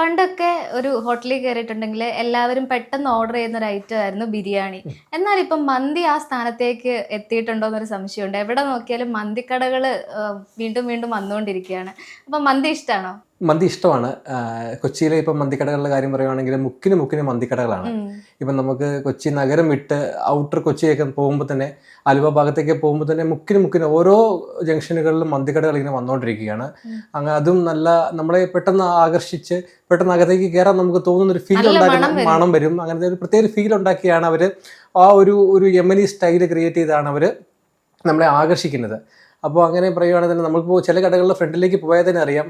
പണ്ടൊക്കെ ഒരു ഹോട്ടലിൽ കയറിയിട്ടുണ്ടെങ്കിൽ എല്ലാവരും പെട്ടെന്ന് ഓർഡർ ചെയ്യുന്ന ഒരു ഐറ്റം ആയിരുന്നു ബിരിയാണി. എന്നാൽ ഇപ്പം മന്തി ആ സ്ഥാനത്തേക്ക് എത്തിയിട്ടുണ്ടോ എന്നൊരു സംശയമുണ്ട്. എവിടെ നോക്കിയാലും മന്തിക്കടകൾ വീണ്ടും വീണ്ടും വന്നുകൊണ്ടിരിക്കുകയാണ്. അപ്പം മന്തി ഇഷ്ടമാണോ മന്തി ഇഷ്ടമാണ്. കൊച്ചിയിലെ ഇപ്പം മന്തിക്കടകളുടെ കാര്യം പറയുവാണെങ്കിൽ മുക്കിന് മുക്കിന് മന്തിക്കടകളാണ്. ഇപ്പം നമുക്ക് കൊച്ചി നഗരം വിട്ട് ഔട്ടർ കൊച്ചിയൊക്കെ പോകുമ്പോൾ തന്നെ ആലുവ ഭാഗത്തേക്ക് പോകുമ്പോൾ തന്നെ മുക്കിന് മുക്കിന് ഓരോ ജംഗ്ഷനുകളിലും മന്തിക്കടകൾ ഇങ്ങനെ വന്നുകൊണ്ടിരിക്കുകയാണ്. അങ്ങനെ അതും നല്ല നമ്മളെ പെട്ടെന്ന് ആകർഷിച്ച് പെട്ടെന്ന് അകത്തേക്ക് കയറാൻ നമുക്ക് തോന്നുന്ന ഒരു ഫീൽ ഉണ്ടാക്കുന്ന മണം ഉണ്ടാക്കി വരും. മണം വരും. അങ്ങനത്തെ ഒരു പ്രത്യേക ഫീൽ ഉണ്ടാക്കിയാണ് അവർ ആ ഒരു ഒരു യമനി സ്റ്റൈൽ ക്രിയേറ്റ് ചെയ്താണ് അവർ നമ്മളെ ആകർഷിക്കുന്നത്. അപ്പോൾ അങ്ങനെ പറയുകയാണെങ്കിൽ തന്നെ നമുക്കിപ്പോൾ ചില കടകളിലെ ഫ്രണ്ടിലേക്ക് പോയാൽ തന്നെ അറിയാം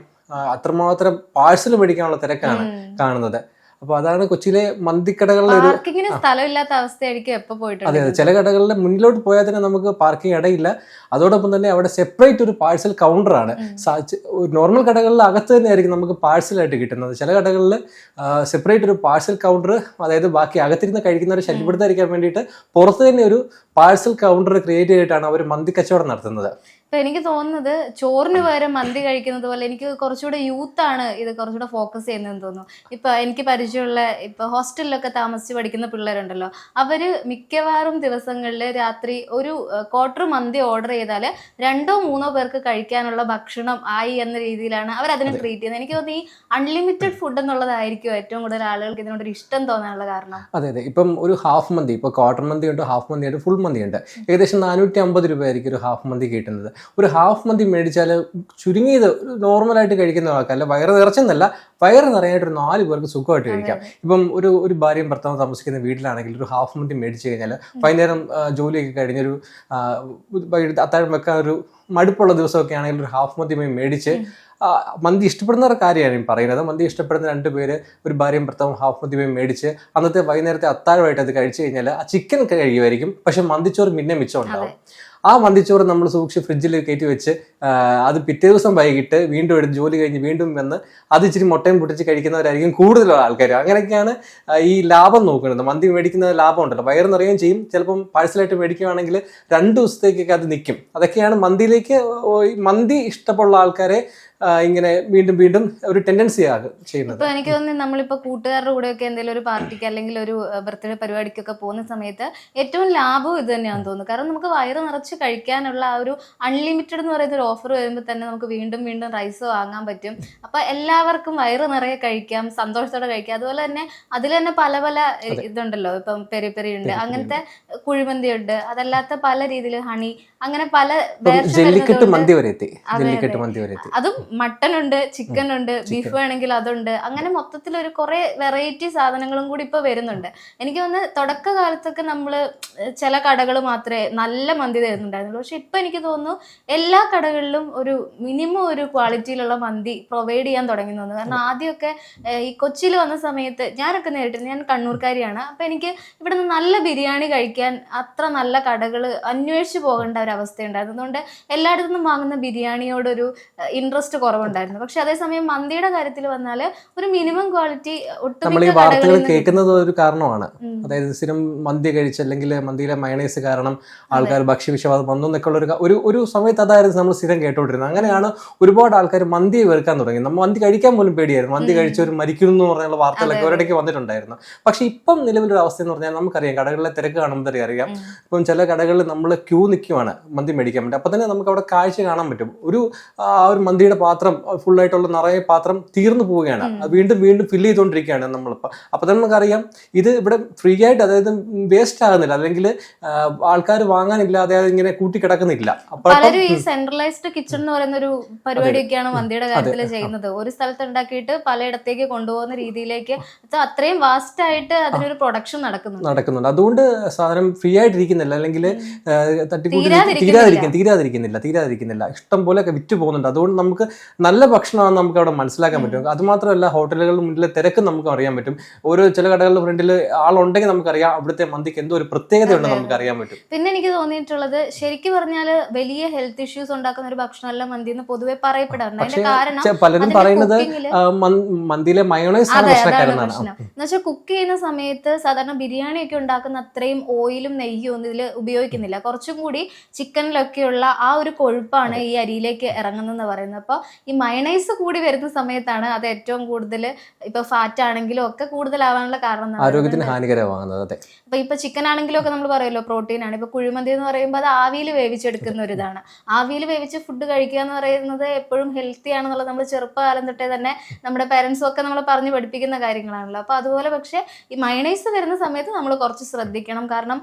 അത്രമാത്രം പാഴ്സൽ മേടിക്കാനുള്ള തിരക്കാണ് കാണുന്നത്. അപ്പൊ അതാണ് കൊച്ചിയിലെ മന്തിക്കടകളിലെ ഒരു സ്ഥലമില്ലാത്ത അവസ്ഥയായിരിക്കും എപ്പോ അതെ പോയിട്ടുണ്ട് അതെ. ചില കടകളിലെ മുന്നിലോട്ട് പോയാൽ തന്നെ നമുക്ക് പാർക്കിംഗ് ഇടയില്ല. അതോടൊപ്പം തന്നെ അവിടെ സെപ്പറേറ്റ് ഒരു പാഴ്സൽ കൗണ്ടറാണ് നോർമൽ കടകളിൽ അകത്ത് തന്നെയായിരിക്കും നമുക്ക് പാഴ്സലായിട്ട് കിട്ടുന്നത്. ചില കടകളിൽ സെപ്പറേറ്റ് ഒരു പാഴ്സൽ കൗണ്ടർ അതായത് ബാക്കി അകത്തിരുന്ന് കഴിക്കുന്നവരെ ശല്യപ്പെടുത്താതിരിക്കാൻ വേണ്ടിയിട്ട് പുറത്ത് തന്നെ ഒരു പാഴ്സൽ കൗണ്ടർ ക്രിയേറ്റ് ചെയ്തിട്ടാണ് അവർ മന്തി കച്ചവടം നടത്തുന്നത്. ഇപ്പൊ എനിക്ക് തോന്നുന്നത് ചോറിന് പകരം മന്തി കഴിക്കുന്നത് പോലെ എനിക്ക് കുറച്ചുകൂടെ യൂത്ത് ആണ് ഇത് കുറച്ചുകൂടെ ഫോക്കസ് ചെയ്യുന്നതെന്ന് തോന്നുന്നു. ഇപ്പൊ എനിക്ക് പരിചയമുള്ള ഇപ്പൊ ഹോസ്റ്റലിലൊക്കെ താമസിച്ച് പഠിക്കുന്ന പിള്ളേരുണ്ടല്ലോ. അവർ മിക്കവാറും ദിവസങ്ങളിൽ രാത്രി ഒരു ക്വാർട്ടർ മന്തി ഓർഡർ ചെയ്താൽ രണ്ടോ മൂന്നോ പേർക്ക് കഴിക്കാനുള്ള ഭക്ഷണം ആയി എന്ന രീതിയിലാണ് അവർ അതിനെ ട്രീറ്റ് ചെയ്യുന്നത്. എനിക്ക് തോന്നുന്നു ഈ അൺലിമിറ്റഡ് ഫുഡ് എന്നുള്ളതായിരിക്കും ഏറ്റവും കൂടുതൽ ആളുകൾക്ക് ഇതിനോടൊരു ഇഷ്ടം തോന്നാനുള്ള കാരണം. അതെ അതെ. ഇപ്പം ഒരു ഹാഫ് മന്തി ഇപ്പോൾ ക്വാർട്ടർ മന്തി ഉണ്ട് ഹാഫ് മന്തി ഉണ്ട് ഫുൾ മന്തി ഉണ്ട്. ഏകദേശം നാനൂറ്റി അമ്പത് രൂപയായിരിക്കും ഒരു ഹാഫ് മന്തി കിട്ടുന്നത്. ഒരു ഹാഫ് മന്തി മേടിച്ചാൽ ചുരുങ്ങിയത് നോർമലായിട്ട് കഴിക്കുന്ന ആൾക്കല്ല വയറ് നിറച്ചെന്നല്ല വയറ് നിറയായിട്ട് ഒരു നാല് പേർക്ക് സുഖമായിട്ട് കഴിക്കാം. ഇപ്പം ഒരു ഒരു ഭാര്യയും ഭർത്താവും താമസിക്കുന്ന വീട്ടിലാണെങ്കിൽ ഒരു ഹാഫ് മന്തി മേടിച്ച് കഴിഞ്ഞാൽ വൈകുന്നേരം ജോലിയൊക്കെ കഴിഞ്ഞൊരു വൈകിട്ട് അത്താഴം വെക്കാൻ ഒരു മടുപ്പുള്ള ദിവസമൊക്കെ ആണെങ്കിൽ ഒരു ഹാഫ് മന്തി മേടിച്ച് മന്തി ഇഷ്ടപ്പെടുന്നവരുടെ കാര്യമാണ് ഞാൻ പറയുന്നത്. മന്തി ഇഷ്ടപ്പെടുന്ന രണ്ട് പേര് ഒരു ഭാര്യയും ഭർത്താവും ഹാഫ് മന്തി പോയി മേടിച്ച് അന്നത്തെ വൈകുന്നേരത്തെ അത്താഴമായിട്ട് അത് കഴിച്ചു കഴിഞ്ഞാൽ ആ ചിക്കൻ കഴിയുമായിരിക്കും പക്ഷെ മന്തിച്ചോറ് മിന്നെ മിച്ചം ഉണ്ടാവും ആ മന്തിച്ചോറ് നമ്മൾ സൂക്ഷിച്ച് ഫ്രിഡ്ജിൽ കയറ്റി വെച്ച് അത് പിറ്റേ ദിവസം വൈകിട്ട് വീണ്ടും എടുത്ത് ജോലി കഴിഞ്ഞ് വീണ്ടും വന്ന് അത് ഇച്ചിരി മുട്ടയും പൊട്ടിച്ച് കഴിക്കുന്നവരായിരിക്കും കൂടുതലുള്ള ആൾക്കാർ അങ്ങനെയൊക്കെയാണ് ഈ ലാഭം നോക്കുന്നത്. മന്തി മേടിക്കുന്ന ലാഭം ഉണ്ടല്ലോ. വയറ് നിറയുകയും ചെയ്യും. ചിലപ്പം പാഴ്സലായിട്ട് മേടിക്കുകയാണെങ്കിൽ രണ്ട് ദിവസത്തേക്കൊക്കെ അത് നിൽക്കും. അതൊക്കെയാണ് മന്തിയിലേക്ക് മന്തി ഇഷ്ടമുള്ള ആൾക്കാരെ ഇങ്ങനെ വീണ്ടും വീണ്ടും ഒരു ടെൻഡൻസി ആകും ചെയ്യുന്നത്. ഇപ്പൊ എനിക്ക് തോന്നുന്നു നമ്മളിപ്പോ കൂട്ടുകാരുടെ കൂടെ ഒക്കെ എന്തെങ്കിലും ഒരു പാർട്ടിക്ക് അല്ലെങ്കിൽ ഒരു ബർത്ത്ഡേ പരിപാടിക്കൊക്കെ പോകുന്ന സമയത്ത് ഏറ്റവും ലാഭവും ഇത് തന്നെയാണെന്ന് തോന്നുന്നു. കാരണം നമുക്ക് വയറ് നിറച്ച് കഴിക്കാനുള്ള ആ ഒരു അൺലിമിറ്റഡ് എന്ന് പറയുന്ന ഒരു ഓഫർ വരുമ്പോൾ തന്നെ നമുക്ക് വീണ്ടും വീണ്ടും റൈസ് വാങ്ങാൻ പറ്റും. അപ്പൊ എല്ലാവർക്കും വയറ് നിറയെ കഴിക്കാം സന്തോഷത്തോടെ കഴിക്കാം. അതുപോലെ തന്നെ അതിൽ തന്നെ പല പല ഇതുണ്ടല്ലോ ഇപ്പം പെരി പെരി ഉണ്ട് അങ്ങനത്തെ കുഴിമന്തി ഉണ്ട് അതല്ലാത്ത പല രീതിയിൽ ഹണി അങ്ങനെ പല ജെല്ലിക്കെട്ട് മന്തി വരെ എത്തി. അതെ, ജെല്ലിക്കെട്ട് മന്തി വരെ എത്തി. അതും മട്ടൺ ഉണ്ട് ചിക്കൻ ഉണ്ട് ബീഫ് വേണമെങ്കിൽ അതുണ്ട് അങ്ങനെ മൊത്തത്തിൽ ഒരു കുറെ വെറൈറ്റി സാധനങ്ങളും കൂടി ഇപ്പൊ വരുന്നുണ്ട്. എനിക്ക് തോന്നുന്നു തുടക്ക കാലത്തൊക്കെ നമ്മൾ ചില കടകൾ മാത്രമേ നല്ല മന്തി തരുന്നുണ്ടായിരുന്നുള്ളൂ. പക്ഷെ ഇപ്പൊ എനിക്ക് തോന്നുന്നു എല്ലാ കടകളിലും ഒരു മിനിമം ഒരു ക്വാളിറ്റിയിലുള്ള മന്തി പ്രൊവൈഡ് ചെയ്യാൻ തുടങ്ങി തോന്നുന്നു കാരണം ആദ്യമൊക്കെ ഈ കൊച്ചിയിൽ വന്ന സമയത്ത് ഞാനൊക്കെ നേരിട്ട് ഞാൻ കണ്ണൂർക്കാരിയാണ്. അപ്പം എനിക്ക് ഇവിടെ നിന്ന് നല്ല ബിരിയാണി കഴിക്കാൻ അത്ര നല്ല കടകൾ അന്വേഷിച്ച് പോകേണ്ട ഒരു അവസ്ഥയുണ്ടായിരുന്നു. അതുകൊണ്ട് എല്ലായിടത്തു നിന്നും വാങ്ങുന്ന ബിരിയാണിയോടൊരു ഇൻട്രസ്റ്റ് കുറവുണ്ടായിരുന്നു. പക്ഷെ അതേസമയം മന്തിയുടെ കാര്യത്തിൽ വന്നാൽ ഒരു മിനിമം ക്വാളിറ്റി നമ്മൾ ഈ ഒട്ടുമിക്ക വാർത്തകൾ കേൾക്കുന്നത് ഒരു കാരണമാണ്. അതായത് സ്ഥിരം മന്തി കഴിച്ച് അല്ലെങ്കിൽ മന്തിയിലെ മയണൈസ് കാരണം ആൾക്കാർ ഭക്ഷ്യവിഷവാദം വന്നു എന്നൊക്കെ ഉള്ള ഒരു ഒരു ഒരു സമയത്ത് അതായിരുന്നു നമ്മൾ സ്ഥിരം കേട്ടോണ്ടിരുന്നത്. അങ്ങനെയാണ് ഒരുപാട് ആൾക്കാർ മന്തി വെറുക്കാൻ തുടങ്ങി. നമ്മൾ മന്തി കഴിക്കാൻ പോലും പേടിയായിരുന്നു. മന്തി കഴിച്ചവർ മരിക്കുന്നു എന്ന് പറഞ്ഞുള്ള വാർത്തകളൊക്കെ ഒരിടയ്ക്ക് വന്നിട്ടുണ്ടായിരുന്നു. പക്ഷെ ഇപ്പം നിലവിലൊരു അവസ്ഥ എന്ന് പറഞ്ഞാൽ നമുക്കറിയാം കടകളിലെ തിരക്ക് കാണുമ്പോൾ തന്നെ അറിയാം. ഇപ്പം ചില കടകളിൽ നമ്മൾ ക്യൂ നിൽക്കുവാണ് മന്തി മേടിക്കാൻ വേണ്ടി. അപ്പം തന്നെ നമുക്ക് അവിടെ കാഴ്ച കാണാൻ പറ്റും. ഒരു ആ ഒരു മന്തിയുടെ പാത്രം ഫുള്ളായിട്ടുള്ള നിറയെ പാത്രം തീർന്നു പോവുകയാണ്. വീണ്ടും വീണ്ടും ഫില്ല് ചെയ്തുകൊണ്ടിരിക്കുകയാണ് നമ്മളിപ്പോൾ. അപ്പം തന്നെ നമുക്കറിയാം ഇത് ഇവിടെ ഫ്രീ ആയിട്ട് അതായത് വേസ്റ്റ് ആകുന്നില്ല. അല്ലെങ്കിൽ ആൾക്കാർ വാങ്ങാനില്ല അതായത് ഇങ്ങനെ കൂട്ടിക്കിടക്കുന്നില്ല. കിടക്കുന്നില്ല പലരും ഈ സെൻട്രലൈസ്ഡ് കിച്ചൺ എന്ന് പറയുന്ന ഒരു പരിപാടിയൊക്കെയാണ് മന്തിയുടെ കാര്യത്തിൽ ചെയ്യുന്നത്. ഒരു സ്ഥലത്ത് ഉണ്ടാക്കിയിട്ട് പലയിടത്തേക്ക് കൊണ്ടുപോകുന്ന രീതിയിലേക്ക് അത്രയും വാസ്റ്റ് ആയിട്ട് അതിനൊരു പ്രൊഡക്ഷൻ നടക്കുന്നു നടക്കുന്നുണ്ട്. അതുകൊണ്ട് സാധനം ഫ്രീ ആയിട്ടിരിക്കുന്നില്ല. അല്ലെങ്കിൽ തീരാതിരിക്കുന്നില്ല. തീരാതിരിക്കും തീരാതിരിക്കുന്നില്ല തീരാതിരിക്കുന്നില്ല. ഇഷ്ടം പോലെ ഒക്കെ വിറ്റ് പോകുന്നുണ്ട്. അതുകൊണ്ട് നമുക്ക് നല്ല ഭക്ഷണമാണ് നമുക്ക് അവിടെ മനസ്സിലാക്കാൻ പറ്റും. അതുമാത്രമല്ല ഹോട്ടലുകളുടെ മുന്നിലെ തിരക്ക് നമുക്ക് അറിയാൻ പറ്റും. ഓരോ ചില കടകളുടെ ഫ്രണ്ടിൽ ആളുണ്ടെങ്കിൽ നമുക്കറിയാം അവിടുത്തെ മന്തിക്ക് എന്തോ ഒരു പ്രത്യേകത ഉണ്ടെന്ന് നമുക്ക് അറിയാൻ പറ്റും. പിന്നെ എനിക്ക് തോന്നിയിട്ടുള്ളത് ശരിക്കും പറഞ്ഞാൽ വലിയ ഹെൽത്ത് ഇഷ്യൂസ് ഉണ്ടാക്കുന്ന ഒരു ഭക്ഷണമല്ല മന്തി എന്ന് പൊതുവെ പറയപ്പെടാറുണ്ട്. അതിന്റെ കാരണം പലരും പറയുന്നത് മന്തിയിലെ മയോണൈസ് ആണ് അതെ അതാണ് പ്രശ്നം. എന്ന് വെച്ചാൽ കുക്ക് ചെയ്യുന്ന സമയത്ത് സാധാരണ ബിരിയാണി ഒക്കെ ഉണ്ടാക്കുന്ന അത്രയും ഓയിലും നെയ്യും ഒന്നും ഇതിൽ ഉപയോഗിക്കുന്നില്ല. കുറച്ചും കൂടി ചിക്കനിലൊക്കെയുള്ള ആ ഒരു കൊഴുപ്പാണ് ഈ അരിയിലേക്ക് ഇറങ്ങുന്നതെന്ന് പറയുന്നത്. അപ്പോൾ ഈ മയണൈസ് കൂടി വരുന്ന സമയത്താണ് അത് ഏറ്റവും കൂടുതൽ ഇപ്പൊ ഫാറ്റ് ആണെങ്കിലും ഒക്കെ കൂടുതലാവാനുള്ള കാരണം ആരോഗ്യത്തിന്. ഹാനികരമാകുന്നത് അതെ. അപ്പൊ ഇപ്പൊ ചിക്കൻ ആണെങ്കിലും ഒക്കെ നമ്മൾ പറയുമല്ലോ പ്രോട്ടീൻ ആണ് ഇപ്പൊ കുഴിമന്തി എന്ന് പറയുമ്പോൾ അത് ആവിയിൽ വേവിച്ചെടുക്കുന്ന ഒരു ഇതാണ് ആവിയിൽ വേവിച്ച് ഫുഡ് കഴിക്കുക എന്ന് പറയുന്നത് എപ്പോഴും ഹെൽത്തി ആണെന്നുള്ളത് നമ്മൾ ചെറുപ്പകാലം തൊട്ടേ തന്നെ നമ്മുടെ പേരൻസും ഒക്കെ നമ്മൾ പറഞ്ഞ് പഠിപ്പിക്കുന്ന കാര്യങ്ങളാണല്ലോ. അപ്പോൾ അതുപോലെ പക്ഷേ ഈ മയണൈസ് വരുന്ന സമയത്ത് നമ്മൾ കുറച്ച് ശ്രദ്ധിക്കണം. കാരണം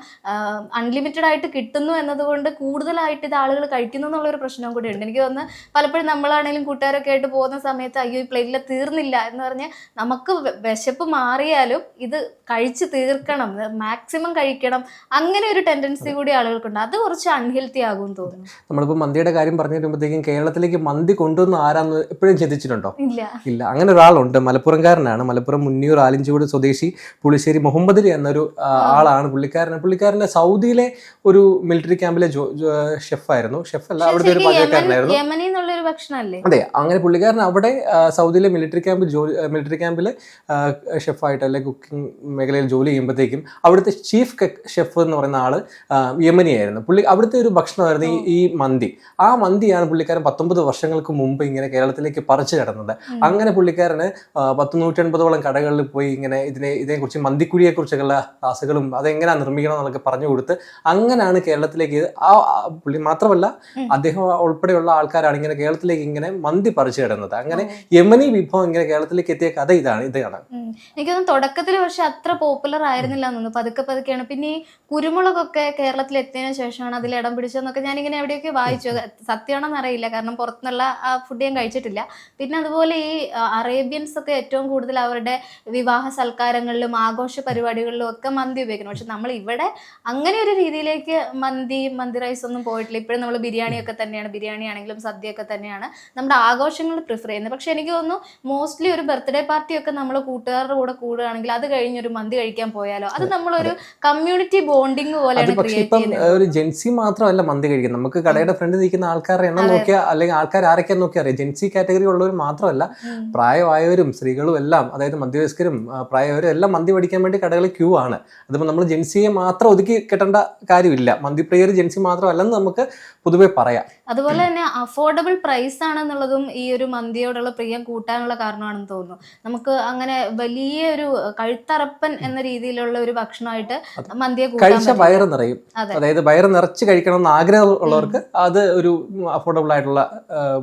അൺലിമിറ്റഡ് ആയിട്ട് കിട്ടുന്നു എന്നതുകൊണ്ട് കൂടുതലായിട്ട് ഇത് ആളുകൾ കഴിക്കുന്നു എന്നുള്ളൊരു പ്രശ്നവും കൂടി ഉണ്ട്. എനിക്ക് തോന്നുന്നു പലപ്പോഴും നമ്മളാണെങ്കിലും കൂട്ടുകാരൊക്കെ ആയിട്ട് പോകുന്ന സമയത്ത് അയ്യോ ഈ പ്ലേറ്റിൽ തീർന്നില്ല എന്ന് പറഞ്ഞ് നമുക്ക് വിശപ്പ് മാറിയാലും ഇത് കഴിച്ച് തീർക്കണം. മാക്സിമം കഴിക്കണം. അങ്ങനെ ഒരു ടെൻഡൻസി കൂടി ആളുകൾക്കുണ്ട്. അത് കുറച്ച് അൺഹെൽത്തി ആകും തോന്നുന്നു. നമ്മളിപ്പോൾ മന്തിയുടെ കാര്യം പറഞ്ഞു വരുമ്പോഴത്തേക്കും കേരളത്തിലേക്ക് മന്തി കൊണ്ടുവന്ന ആരാന്ന് എപ്പോഴും ചിന്തിച്ചിട്ടുണ്ടോ? ഇല്ല. അങ്ങനെ ഒരാളുണ്ട്. മലപ്പുറംകാരനാണ്. മലപ്പുറം മുന്നിയൂർ ആലിഞ്ചൂട് സ്വദേശി പുളിശ്ശേരി മുഹമ്മദ് അലി എന്നൊരു ആളാണ് പുള്ളിക്കാരൻ പുള്ളിക്കാരന്റെ സൗദിയിലെ ഒരു മിലിറ്ററി ക്യാമ്പിലെ ഷെഫായിരുന്നു ഷെഫ് അല്ല അവിടുത്തെ ഒരു പാചകക്കാരനായിരുന്നു. എന്നുള്ളൊരു ഭക്ഷണമല്ലേ? അതെ അങ്ങനെ പുള്ളിക്കാരൻ അവിടെ സൗദിയിലെ മിലിറ്ററി ക്യാമ്പ് ജോലി മിലിറ്ററി ക്യാമ്പിൽ ഷെഫായിട്ട് അല്ലെങ്കിൽ കുക്കിംഗ് മേഖലയിൽ ജോലി ചെയ്യുമ്പോഴത്തേക്കും അവിടുത്തെ ചീഫ് ഷെഫ് എന്ന് പറയുന്ന ആൾ യമനി ആയിരുന്നു. പുള്ളി അവിടുത്തെ ഒരു ഭക്ഷണമായിരുന്നു ഈ മന്തി. ആ മന്തിയാണ് പുള്ളിക്കാരൻ പത്തൊമ്പത് വർഷങ്ങൾക്ക് മുമ്പ് ഇങ്ങനെ കേരളത്തിലേക്ക് പറിച്ചു കിടന്നത്. അങ്ങനെ പുള്ളിക്കാരന് പത്ത് നൂറ്റൻപതോളം കടകളിൽ പോയി ഇങ്ങനെ ഇതിനെ ഇതിനെക്കുറിച്ച് മന്തിക്കുഴിയെ കുറിച്ചൊക്കെയുള്ള ക്ലാസ്സുകളും അതെങ്ങനെയാണ് നിർമ്മിക്കണം എന്നൊക്കെ പറഞ്ഞു കൊടുത്ത് അങ്ങനെയാണ് കേരളത്തിലേക്ക് ആ ആ പുള്ളി മാത്രമല്ല അദ്ദേഹം ഉൾപ്പെടെയുള്ള ആൾക്കാരാണ് ഇങ്ങനെ കേരളത്തിലേക്ക് ഇങ്ങനെ മന്തി പറിച്ചു കിടന്നത്. അങ്ങനെ യമനി വിഭവം ഇങ്ങനെ കേരളത്തിലേക്ക് എത്തിയ കഥ ഇതാണ് ഇതാണ്. എനിക്കൊന്നും തുടക്കത്തിൽ പക്ഷെ അത്ര പോപ്പുലർ ആയിരുന്നില്ല എന്നൊന്ന് പതുക്കെ പതുക്കെയാണ്. പിന്നെ ഈ കുരുമുളകൊക്കെ കേരളത്തിൽ എത്തിയതിനു ശേഷമാണ് അതിൽ ഇടം പിടിച്ചതെന്നൊക്കെ ഞാനിങ്ങനെ എവിടെയൊക്കെ വായിച്ചു. സത്യമാണെന്ന് അറിയില്ല. കാരണം പുറത്തുനിന്നുള്ള ആ ഫുഡ് ഞാൻ കഴിച്ചിട്ടില്ല. പിന്നെ അതുപോലെ ഈ അറേബ്യൻസ് ഒക്കെ ഏറ്റവും കൂടുതൽ അവരുടെ വിവാഹ സൽക്കാരങ്ങളിലും ആഘോഷ പരിപാടികളിലും ഒക്കെ മന്തി ഉപയോഗിക്കുന്നു. പക്ഷെ നമ്മൾ ഇവിടെ അങ്ങനെ ഒരു രീതിയിലേക്ക് മന്തി മന്തി റൈസ് ഒന്നും പോയിട്ടില്ല. ഇപ്പോഴും നമ്മൾ ബിരിയാണി ഒക്കെ തന്നെയാണ്. ബിരിയാണി ആണെങ്കിലും സദ്യ ഒക്കെ തന്നെയാണ് നമ്മുടെ ആഘോഷങ്ങൾ പ്രിഫർ ചെയ്യുന്നത്. പക്ഷെ എനിക്ക് തോന്നുന്നു മോസ്റ്റ്ലി ഒരു ബർത്ത്ഡേ പാർട്ടിയൊക്കെ നമ്മൾ കൂട്ടുകാരുടെ കൂടെ കൂടുകയാണെങ്കിൽ അത് കഴിഞ്ഞ് ഒരു മന്തി കഴിക്കാൻ പോയാലോ? അത് നമ്മളൊരു കമ്മ്യൂണിറ്റി ബോണ്ടിങ് പോലെയാണ് ക്രിയേറ്റ് ചെയ്യുന്നത്. ഒരു ജെൻസി മാത്രമല്ല മന്തി കഴിക്കുന്നത്. നമുക്ക് കടയുടെ ഫ്രണ്ടിൽ നിൽക്കുന്ന ആൾക്കാരെ എണ്ണം. നോക്കിയാൽ അല്ലെങ്കിൽ ആൾക്കാർ ആരൊക്കെയാന്ന് നോക്കിയാൽ അറിയാം. ജെൻസി കാറ്റഗറി ഉള്ളവർ മാത്രമല്ല. പ്രായമായവരും സ്ത്രീകളും എല്ലാം അതായത് മധ്യവയസ്കരും പ്രായവരും പ്രായമായവരും എല്ലാം മന്തി പഠിക്കാൻ വേണ്ടി കടകളിൽ ക്യൂ ആണ്. അതിപ്പോൾ നമ്മൾ ജെൻസിയെ മാത്രം ഒതുക്കി കെട്ടേണ്ട കാര്യമില്ല. മന്തി പ്രിയർ ജെൻസി മാത്രമല്ലെന്ന് നമുക്ക് പൊതുവെ പറയാം. അതുപോലെ തന്നെ അഫോർഡബിൾ പ്രൈസ് ആണെന്നുള്ളതും ഈ ഒരു മന്തിയോടുള്ള പ്രിയം കൂട്ടാനുള്ള കാരണമാണെന്ന് തോന്നുന്നു. നമുക്ക് അങ്ങനെ വലിയ ഒരു കഴുത്തറപ്പൻ എന്ന രീതിയിലുള്ള ഒരു ഭക്ഷണമായിട്ട് മന്തിയെ കഴിച്ച. വയറ് നിറയും. അതായത് വയറ് നിറച്ച് കഴിക്കണം എന്ന് ആഗ്രഹം ഉള്ളവർക്ക് അത് ഒരു അഫോർഡബിൾ ആയിട്ടുള്ള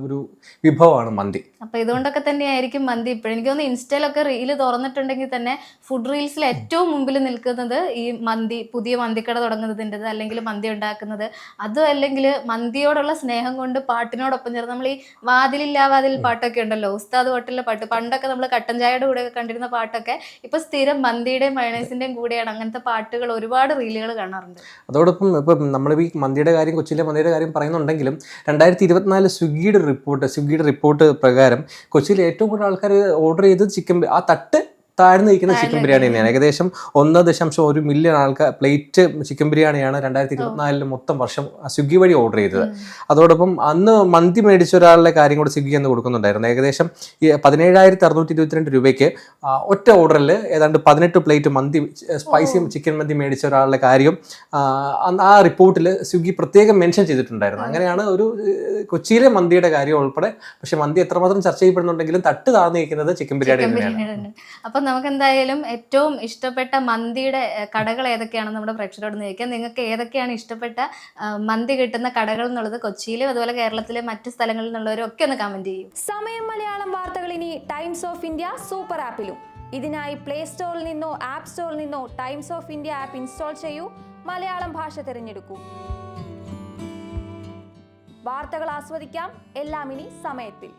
ഒരു വിഭവമാണ് മന്തി. അപ്പൊ ഇതുകൊണ്ടൊക്കെ തന്നെയായിരിക്കും മന്തി ഇപ്പോഴും. എനിക്ക് തോന്നുന്നു ഇൻസ്റ്റയിലൊക്കെ റീൽ തുറന്നിട്ടുണ്ടെങ്കിൽ തന്നെ ഫുഡ് റീൽസിൽ ഏറ്റവും മുമ്പിൽ നിൽക്കുന്നത് ഈ മന്തി പുതിയ മന്തിക്കട തുടങ്ങുന്നതിന്റെത് അല്ലെങ്കിൽ മന്തി ഉണ്ടാക്കുന്നത്. അതും അല്ലെങ്കിൽ മന്തിയോടുള്ള സ്നേഹം കൊണ്ട് പാട്ടിനോടൊപ്പം ചേർന്ന് നമ്മൾ ഈ വാതിലില്ലാ വാതിൽ പാട്ടൊക്കെ ഉണ്ടല്ലോ. ഉസ്താദ് ഹോട്ടലിലെ പാട്ട്. പണ്ടൊക്കെ നമ്മൾ കട്ടൻ ചായയുടെ കൂടെ കണ്ടിരുന്ന പാട്ടൊക്കെ ഇപ്പൊ സ്ഥിരം മന്തിയുടെയും മയണൈസിന്റെയും കൂടെയാണ് അങ്ങനത്തെ പാട്ടുകൾ ഒരുപാട് റീലുകൾ കാണാറുണ്ട്. അതോടൊപ്പം ഇപ്പം നമ്മൾ ഈ മന്തിയുടെ കാര്യം കൊച്ചിയിലെ മന്തിയുടെ കാര്യം പറയുന്നുണ്ടെങ്കിലും രണ്ടായിരത്തി ഇരുപത്തിനാല് സ്വിഗ്ഗിയുടെ റിപ്പോർട്ട് സ്വിഗ്ഗിയുടെ റിപ്പോർട്ട് പ്രകാരം കൊച്ചിയിൽ ഏറ്റവും കൂടുതൽ ആൾക്കാർ ഓർഡർ ചെയ്ത് ചിക്കൻ ആ തട്ട് താഴ്ന്നു നിൽക്കുന്ന ചിക്കൻ ബിരിയാണി തന്നെയാണ്. ഏകദേശം ഒന്ന് ദശാംശം ഒരു മില്യൺ ആൾക്കാർ പ്ലേറ്റ് ചിക്കൻ ബിരിയാണിയാണ് രണ്ടായിരത്തി ഇരുപത്തിനാലിൽ മൊത്തം വർഷം സ്വിഗ്ഗി വഴി ഓർഡർ ചെയ്തത്. അതോടൊപ്പം അന്ന് മന്തി മേടിച്ച ഒരാളുടെ കാര്യം കൂടെ സ്വിഗ്ഗി എന്ന് കൊടുക്കുന്നുണ്ടായിരുന്നു. ഏകദേശം പതിനേഴായിരത്തി അറുന്നൂറ്റി ഇരുപത്തിരണ്ട് രൂപയ്ക്ക് ഒറ്റ ഓർഡറിൽ ഏതാണ്ട് പതിനെട്ട് plate mandi spicy chicken mandi മേടിച്ച ഒരാളുടെ കാര്യം ആ, റിപ്പോർട്ടിൽ സ്വിഗ്ഗി പ്രത്യേകം മെൻഷൻ ചെയ്തിട്ടുണ്ടായിരുന്നു. അങ്ങനെയാണ് ഒരു കൊച്ചിയിലെ മന്തിയുടെ കാര്യം ഉൾപ്പെടെ. പക്ഷെ മന്തി എത്രമാത്രം ചർച്ച ചെയ്യപ്പെടുന്നുണ്ടെങ്കിലും തട്ട് താഴ്ന്നു നിൽക്കുന്നത് ചിക്കൻ ബിരിയാണി തന്നെയാണ്. നമുക്ക് എന്തായാലും ഏറ്റവും ഇഷ്ടപ്പെട്ട മന്തിയുടെ കടകൾ ഏതൊക്കെയാണെന്ന് നമ്മുടെ പ്രേക്ഷകരോട് ചോദിക്കാം. നിങ്ങൾക്ക് ഏതൊക്കെയാണ് ഇഷ്ടപ്പെട്ട മന്തി കിട്ടുന്ന കടകൾ എന്നുള്ളത് കൊച്ചിയിലും അതുപോലെ കേരളത്തിലെ മറ്റു സ്ഥലങ്ങളിൽ നിന്നുള്ളവരും ഒക്കെ ഒന്ന് കമന്റ് ചെയ്യും. സമയം മലയാളം വാർത്തകൾ ഇനി ടൈംസ് ഓഫ് ഇന്ത്യ സൂപ്പർ ആപ്പിലും ഇതിനായി പ്ലേ സ്റ്റോറിൽ നിന്നോ ആപ്പ് സ്റ്റോറിൽ നിന്നോ Times of India app install ചെയ്യൂ. മലയാളം ഭാഷ തിരഞ്ഞെടുക്കൂ. വാർത്തകൾ ആസ്വദിക്കാം. എല്ലാം ഇനി സമയത്തിൽ.